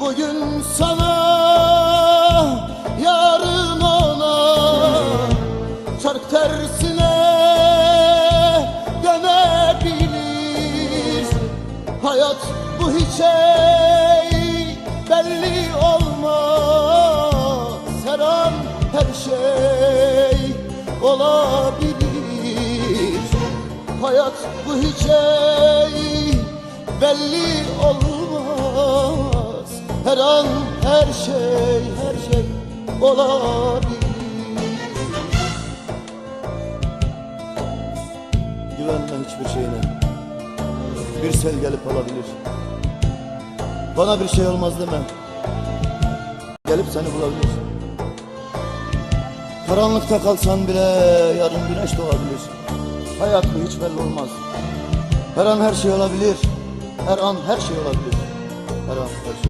Bugün sana yarın ona. Çark tersine dönebilir Hayat bu hiç belli olmaz. Her an her şey olabilir. Hayat bu hiç belli olmaz Her an her şey her şey olabilir. Güvenme hiçbir şeyine. Bir sel gelip alabilir Bana bir şey olmaz deme. Gelip seni bulabilir. Karanlıkta kalsan bile yarın güneş doğabilir. Hayat bu hiç belli olmaz. Her an her şey olabilir. Her an her şey olabilir. Her an her şey